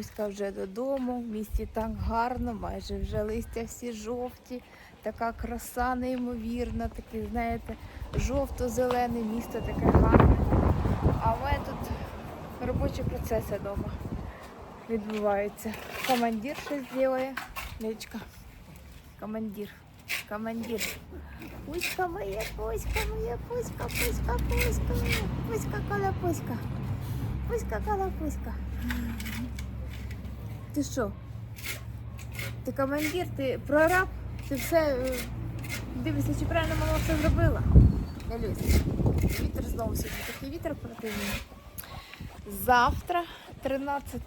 Іруська вже додому. В місті так гарно, майже вже листя всі жовті, така краса неймовірна, такий, знаєте, жовто-зелене місто таке гарне. А в мене тут робочі процеси вдома відбуваються. Командир щось робить. Лечка. Командир. Командир. Пуська моя, пуська моя, пуська, пуська, пуська моя, пуська, кола пуська. Пуська, кола пуська. Ти що? Ти командир, ти прораб, ти все е, дивишся, чи правильно мама все зробила. Галюсь, вітер знову сьогодні такий вітер противний. Завтра, 13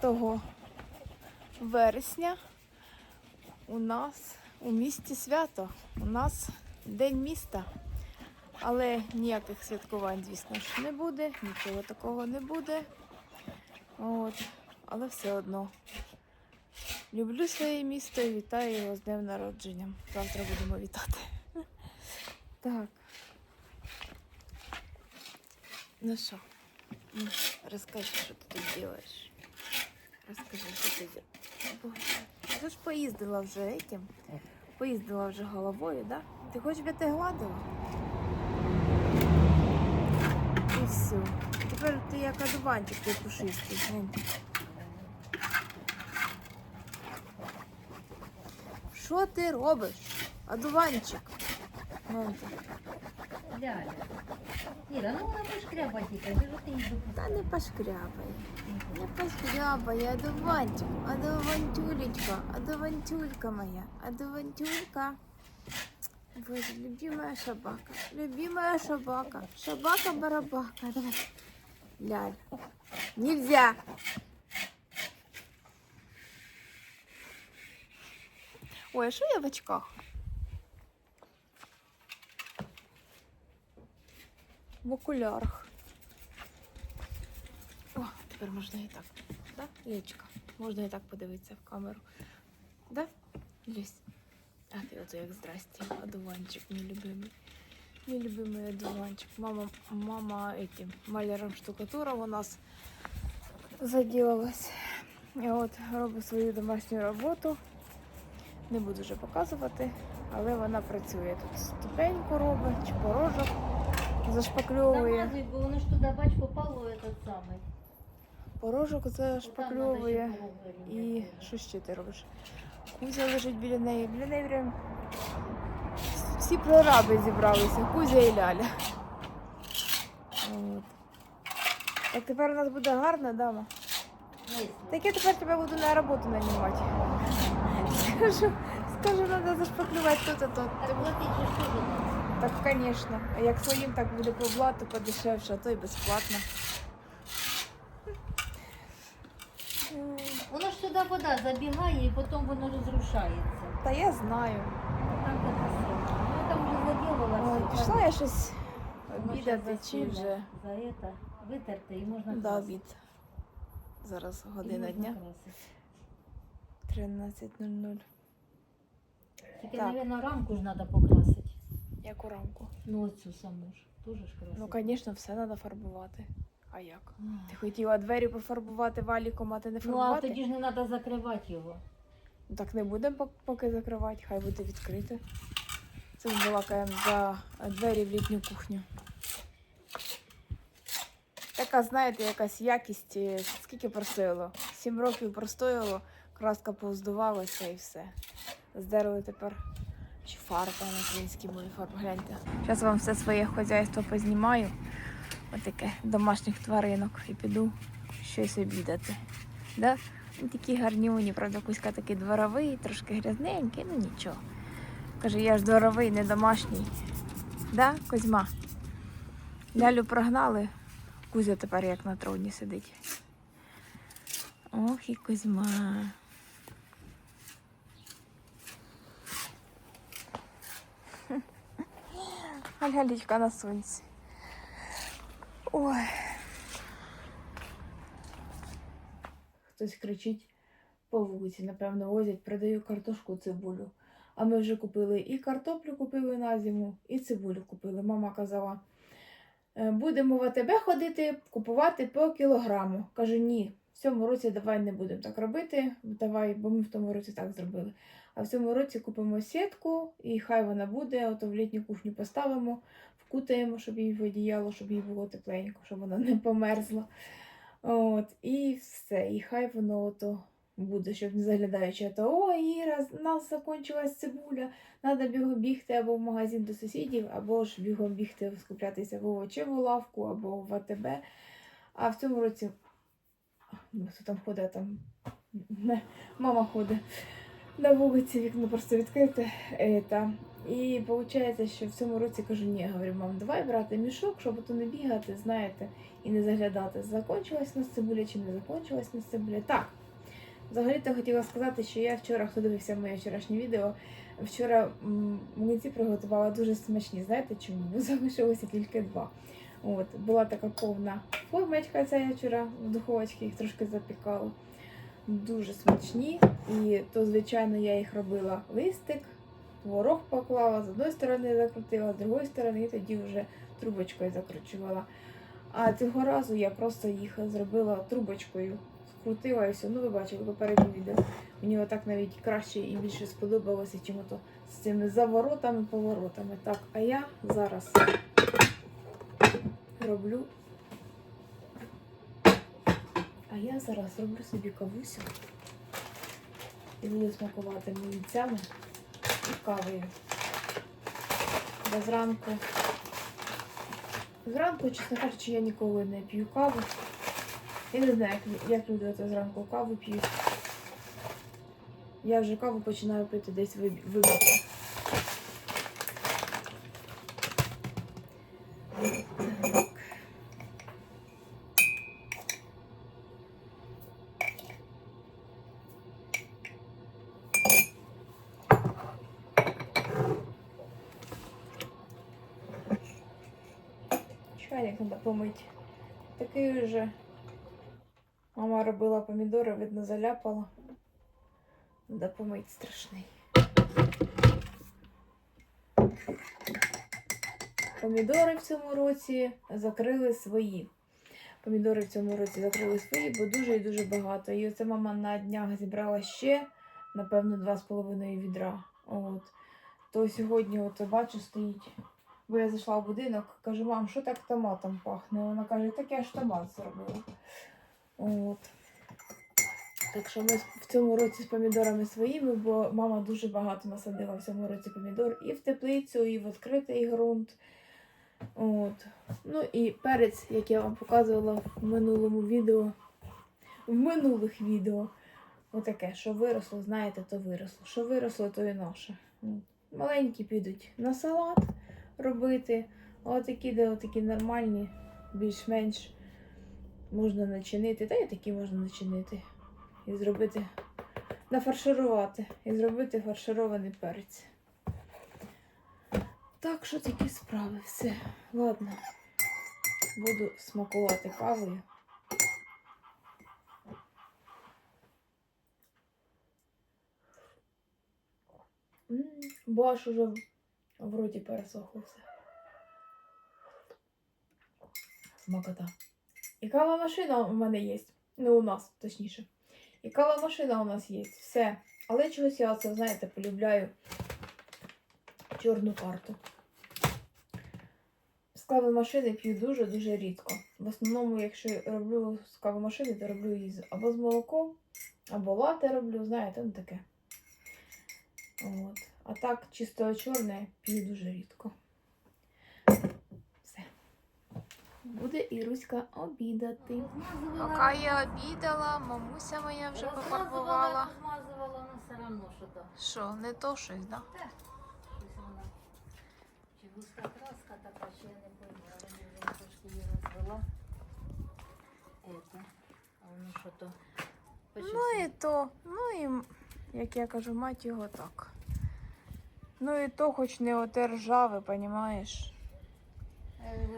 вересня, у нас у місті свято. У нас День міста. Але ніяких святкувань, звісно ж, не буде, нічого такого не буде. От. Але все одно. Люблю своє місто і вітаю його з днем народження. Завтра будемо вітати. Так. Ну що, ну, розкажи, що ти тут робиш. Розкажи, що ти робиш. Ти ж поїздила вже этим. Поїздила вже головою, да? Ти хочеш би ти гладила? І все. Тепер ти як одуванчик, ти пушистий. Що ти робиш? Одуванчик. Ляля. Іра, ну вона пошкрябать тільки, кажу, ти йду. Та не пошкрябай. Не пошкрябай, одуванчик, одувантюлечка, одувантюлька моя, одувантюлька. Боже, любимая собака, любимая собака, собака-барабака. Давай. Ляль. Нельзя. Ой, а що я в очках? В окулярах. О, тепер можна і так. Да? Лічка. Можна і так подивитися в камеру. Да? Люсь. А ти ото як здрасте. Одуванчик, мій любимий. Мій любимий одуванчик. Мама, мама этим маляром штукатуром у нас заділилась. І от робить свою домашню роботу. Не буду вже показувати, але вона працює тут. Ступеньку робить, чи порожок зашпакльовує. Замазуй, бо воно ж туди, бач, попало этот самий. Порожок зашпакльовує. І що ще ти робиш? Кузя лежить біля неї. Біля неї прям всі прораби зібралися. Кузя і Ляля. От. Так тепер у нас буде гарна дама. Так я тепер тебе буду на роботу нанімати. Скажу, скажу, треба зашпаклювати то-то, то. Так платить же що нас? Так, звісно. А як своїм, так буде по блату подешевше, а то і безплатно. Воно ж туди вода забігає і потім воно розрушається. Та я знаю. Там. Ну там вже заділила Ой, пішла я щось обідати чи вже За это витерти і можна до красити. обід. Зараз І година можна дня. красити. 13.00. Тільки, Так. мабуть, рамку ж треба покрасити. Яку рамку? Ну оцю саму ж. Дуже ж красити. Ну, звісно, все треба фарбувати. А як? Ах. Ти хотіла двері пофарбувати валіком, а ти не Ну, а фарбувати? тоді ж не треба закривати його. Ну, Так не будемо пок- поки закривати, хай буде відкрите. Це ми балакаємо за двері в літню кухню. Така, знаєте, якась якість, е, скільки простояло? Сім років простояло, краска повздувалася і все. Здерли тепер. Чи фарба на українській мові фарба. Гляньте. Зараз вам все своє хазяйство познімаю. Отаке домашніх тваринок і піду щось обідати. Да? Він такі гарнюні, правда, Кузька такий дворовий, трошки грязненький, ну нічого. Каже, я ж дворовий, не домашній. Да, Кузьма? Лялю прогнали, Кузя тепер як на троні сидить. Ох і Кузьма. А лялечка на сонці. Ой. Хтось кричить по вулиці, напевно, возять, продаю картошку, цибулю. А ми вже купили і картоплю купили на зиму, і цибулю купили. Мама казала, «Е, будемо в АТБ ходити, купувати по кілограму. Кажу, ні, цьому році давай не будемо так робити. Давай, бо ми в тому році так зробили. А в цьому році купимо сітку, і хай вона буде, ото в літню кухню поставимо, вкутаємо, щоб їй в одіяло, щоб їй було тепленько, щоб вона не померзла. От, і все. І хай воно ото буде, щоб не заглядаючи, то о, Іра, у нас закінчилась цибуля, треба бігом бігти або в магазин до сусідів, або ж бігом бігти скуплятися в овочеву лавку, або в АТБ. А в цьому році хто там ходить, там не, мама ходить на вулиці, вікно просто відкрите. е, та. І виходить, що в цьому році кажу, ні, говорю, мам, давай брати мішок, щоб ото не бігати, знаєте, і не заглядати, закончилась нас цибуля чи не закончилась нас цибуля. Так. Взагалі-то хотіла сказати, що я вчора, хто дивився моє вчорашнє відео, вчора млинці приготувала дуже смачні. Знаєте чому? Залишилося тільки два. От, була така повна формочка, ця я вчора в духовочці їх трошки запікала. Дуже смачні. І то, звичайно, я їх робила листик, творог поклала, з одної сторони закрутила, з другої сторони, і тоді вже трубочкою закручувала. А цього разу я просто їх зробила трубочкою, скрутила і все. Ну, ви бачили попереднє відео. Мені отак навіть краще і більше сподобалося, чим ото з цими заворотами, поворотами. Так, а я зараз роблю. А я зараз роблю собі кавусю і буду смакувати млинцями і кавою. Бо зранку. Зранку, чесно кажучи, я ніколи не п'ю каву. Я не знаю, як, як люди ото зранку каву п'ють. Я вже каву починаю пити десь виб- Чайник треба. Такий вже. Мама робила помідори, видно, заляпала. Треба помити страшний. Помідори в цьому році закрили свої. Помідори в цьому році закрили свої, бо дуже і дуже багато. І оце мама на днях зібрала ще, напевно, два з половиною відра. От. То сьогодні, от бачу, стоїть. Бо я зайшла в будинок, кажу, мам, що так томатом пахне? Вона каже, так я ж томат зробила. От. Так що ми в цьому році з помідорами своїми, бо мама дуже багато насадила в цьому році помідор і в теплицю, і в відкритий ґрунт. От. Ну і перець, як я вам показувала в минулому відео, в минулих відео. Отаке, що виросло, знаєте, то виросло. Що виросло, то і наше. Маленькі підуть на салат робити, отакі, де отакі нормальні, більш-менш можна начинити. Та й такі можна начинити. І зробити, нафарширувати. І зробити фарширований перець. Так що такі справи, все. Ладно. Буду смакувати кавою. Аж уже в- роті пересохло все. Смакота. І кава машина у мене є. Ну, у нас, точніше. І кава машина у нас є. Все. Але чогось я це, знаєте, полюбляю чорну карту. З кави машини п'ю дуже-дуже рідко. В основному, якщо роблю з кави машини, то роблю її або з молоком, або лате роблю, знаєте, ну таке. От. А так, чисто чорне п'ю дуже рідко. Все. Буде Іруська обідати. Поки я обідала, мамуся моя вже пофарбувала. Розмазувала, але все одно що то. Що, не то щось, да? Щось вона. Чи густа краска така, чи я не пойму, але я трошки її розвела. Ето. А воно що то? Ну і то, ну і, як я кажу, мать його так. Ну і то, хоч не оте ржаве, понімаєш?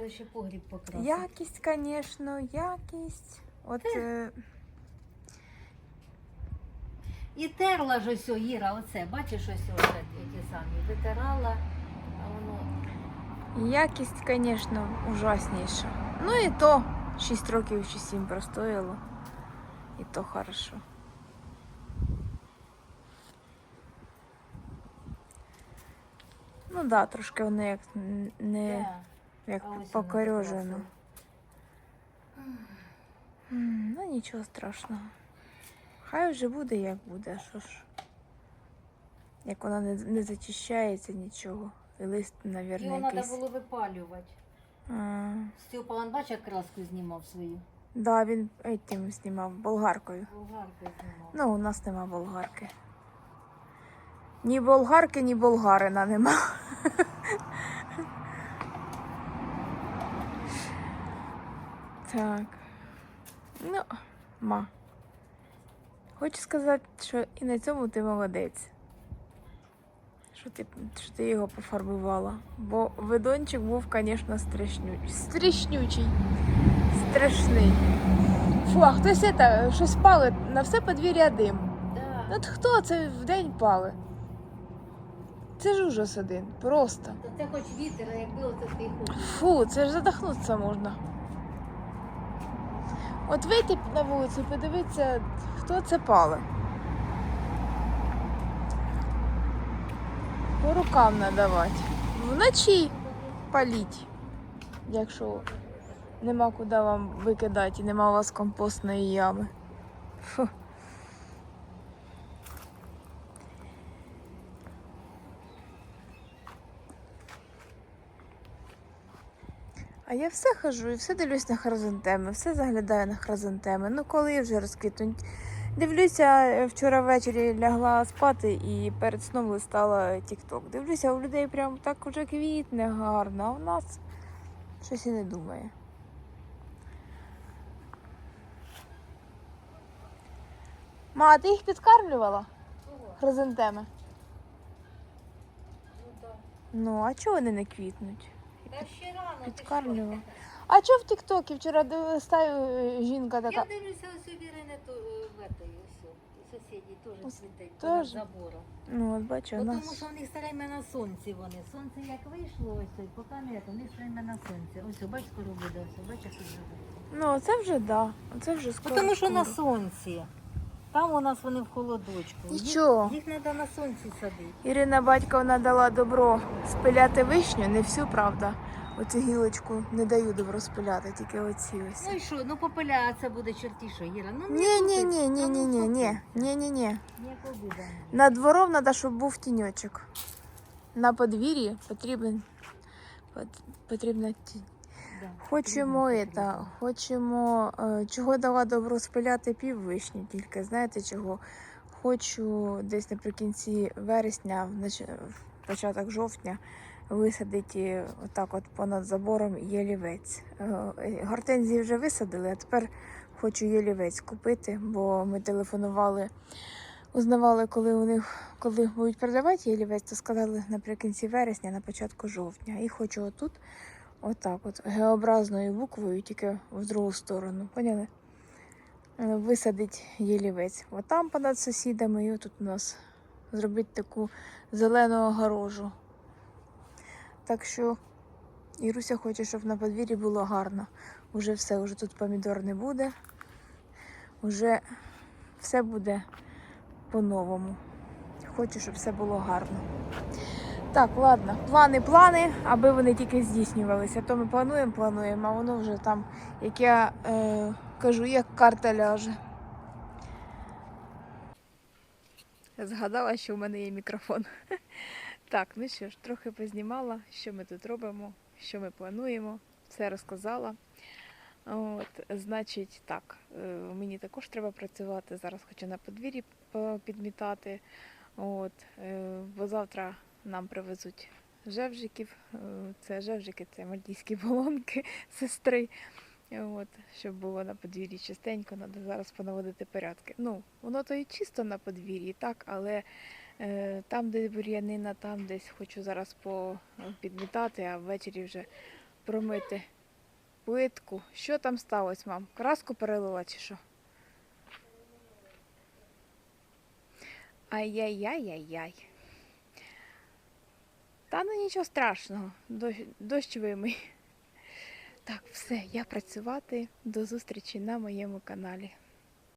Е, Ще погріб покрасити. Якість, звісно, якість. От е, І терла ж ось, Іра, оце, бачиш ось оце, ті самі. Витирала, а воно якість, звісно, ужасніша. Ну і то 6 років чи 7 простояло. І то хорошо. Ну так, да, трошки воно як не як покорежено. Ну нічого страшного. Хай вже буде як буде, що ж. Як вона не, не зачищається нічого. І лист, мабуть, Його треба якийсь. було випалювати. А, Степа, як краску знімав свою. да, він тим знімав болгаркою. Болгарку знімав. Ну, у нас нема болгарки. Ні болгарки, ні болгарина нема. так. Ну, ма. Хочу сказати, що і на цьому ти молодець. Що ти, що ти його пофарбувала. Бо видончик був, звісно, страшнючий. Страшнючий. Страшний. Фу, а хтось це, щось палить на все подвір'я дим. Да. Ну, От хто це в день пали? Це ж ужас один. Просто. То це хоч вітер, а якби оце тихо. Фу, це ж задохнутися можна. От вийти на вулицю подивитися, хто це пали. По рукам надавати. Вночі паліть, якщо нема куди вам викидати і нема у вас компостної ями. Фу. Я все хожу і все дивлюсь на хризантеми, все заглядаю на хризантеми. Ну коли вже розквітнуть. Дивлюся, е, вчора ввечері лягла спати і перед сном листала тік-ток. Дивлюся, у людей прям так уже квітне гарно, а в нас щось і не думає. Ма, ти їх підкармлювала? Хризантеми? Ну. Ну, а чого вони не квітнуть? Що? А чого в Тіктокі вчора див- стаю е, жінка Я дивлюся, ось у Вірини то, е, в этой, ось, у теж цвітить теж? забором. Ну, от бачу, у Тому нас. що в них все время на сонці вони. Сонце як вийшло, ось ось, поки не, то в них все время на сонці. Ось, бач, скоро буде, ось, бач, як буде. Ну, це вже да. Це вже скоро. Тому що на скоро. сонці. Там у нас вони в холодочку. Їх- Нічого. Їх треба на сонці садити. Ірина Батьковна дала добро спиляти вишню, не всю, правда. Оцю гілочку не даю добро спиляти, тільки оці ось. Ну і що, ну попиля, а це буде черті, що, Іра? Ну, Ні, ні, ні, ні, ні, ні, ні, ні. ні, ні. Ніякого двором треба, щоб був тіньочок. На подвір'ї потрібен потрібна тінь. Да. Хочемо это, хочемо, е, чого дала добро спиляти пів вишні, тільки знаєте чого? Хочу десь наприкінці вересня, в початок жовтня, висадити отак от понад забором ялівець. Е, е, Гортензії вже висадили, а тепер хочу ялівець купити, бо ми телефонували, узнавали, коли у них коли будуть продавати ялівець, то сказали наприкінці вересня, на початку жовтня. І хочу отут Отак от геобразною буквою, тільки в другу сторону. Поняли? Е, Висадить ялівець. Отам понад сусідами, і отут у нас зробити таку зелену огорожу. Так що Іруся хоче, щоб на подвір'ї було гарно. Уже все, уже тут помідор не буде. Уже все буде по-новому. Хочу, щоб все було гарно. Так, ладно, плани, плани, аби вони тільки здійснювалися. То ми плануємо, плануємо, а воно вже там, як я е, кажу, як карта ляже. Згадала, що в мене є мікрофон. Так, ну що ж, трохи познімала, що ми тут робимо, що ми плануємо, все розказала. От, значить, так, е, мені також треба працювати. Зараз хочу на подвір'ї підмітати. От, е, бо завтра нам привезуть жевжиків. Е, Це жевжики, це мальтійські болонки сестри. От, щоб було на подвір'ї чистенько, треба зараз понаводити порядки. Ну, воно то і чисто на подвір'ї, так, але там, де бур'янина, там десь хочу зараз по, підмітати, а ввечері вже промити плитку. Що там сталося, мам? Краску перелила чи що? Ай-яй-яй-яй-яй. Та ну нічого страшного, дощ, дощ вимий. Так, все, я працювати. До зустрічі на моєму каналі.